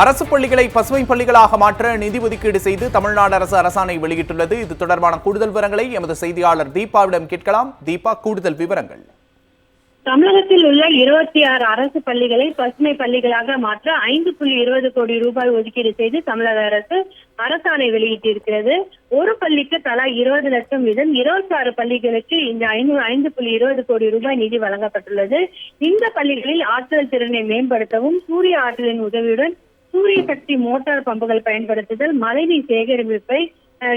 அரசு பள்ளிகளை பசுமை பள்ளிகளாக மாற்ற நிதி ஒதுக்கீடு செய்து தமிழ்நாடு அரசு அரசாணை வெளியிட்டுள்ளது. இது தொடர்பான கூடுதல் விவரங்களை எமது செய்தியாளர் தீபாவிடம் கேட்கலாம். தீபா கூடுதல் விவரங்கள். தமிழகத்தில் உள்ள இருபத்தி ஆறு அரசு பள்ளிகளை பசுமை பள்ளிகளாக மாற்ற ஐந்து புள்ளி இருபது கோடி ரூபாய் ஒதுக்கீடு செய்து தமிழக அரசு அரசாணை வெளியிட்டிருக்கிறது. ஒரு பள்ளிக்கு தலா இருபது லட்சம் வீதம் இருபத்தி ஆறு பள்ளிகளுக்கு இந்த ஐநூறு ஐந்து புள்ளி இருபது கோடி ரூபாய் நிதி வழங்கப்பட்டுள்ளது. இந்த பள்ளிகளில் ஆற்றல் திறனை மேம்படுத்தவும் சூரிய ஆற்றலின் உதவியுடன் சூரிய சக்தி மோட்டார் பம்புகள் பயன்படுத்துதல் மழைநீர் சேகரிப்பை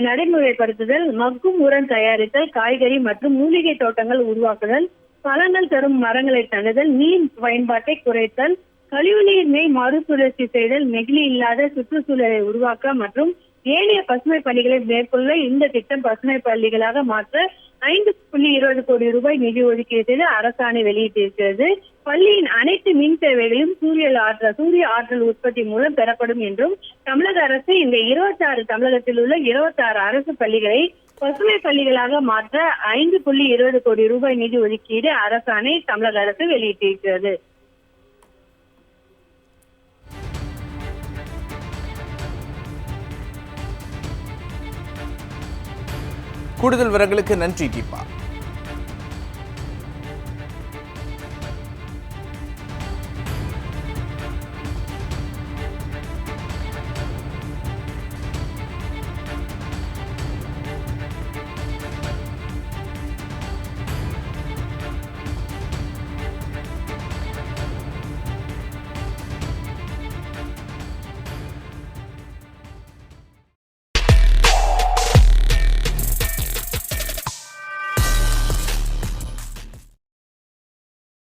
நடைமுறைப்படுத்துதல் மக்கும் உரம் தயாரித்தல் காய்கறி மற்றும் மூலிகை தோட்டங்கள் உருவாக்குதல் பழங்கள் தரும் மரங்களை தடுதல் நீர் பயன்பாட்டை குறைத்தல் கழிவுநீரை மறுசுழற்சி செய்தல் நெகிழி இல்லாத சுற்றுச்சூழலை உருவாக்க மற்றும் ஏனைய பசுமை பள்ளிகளை மேற்கொள்ள இந்த திட்டம் பசுமை பள்ளிகளாக மாற்ற ஐந்து புள்ளி இருபது கோடி ரூபாய் நிதி ஒதுக்கீடு அரசாணை வெளியிட்டிருக்கிறது. பள்ளியின் அனைத்து மின் தேவைகளும் சூரிய ஆற்றல் சூரிய ஆற்றல் உற்பத்தி மூலம் பெறப்படும் என்றும் தமிழக அரசு இந்த இருபத்தி ஆறு தமிழகத்தில் உள்ள இருபத்தி ஆறு அரசு பள்ளிகளை பசுமை பள்ளிகளாக மாற்ற ஐந்து புள்ளி இருபது கோடி ரூபாய் நிதி ஒதுக்கீடு அரசாணை தமிழக அரசு வெளியிட்டிருக்கிறது. கூடுதல் விவரங்களுக்கு நன்றி தீபா.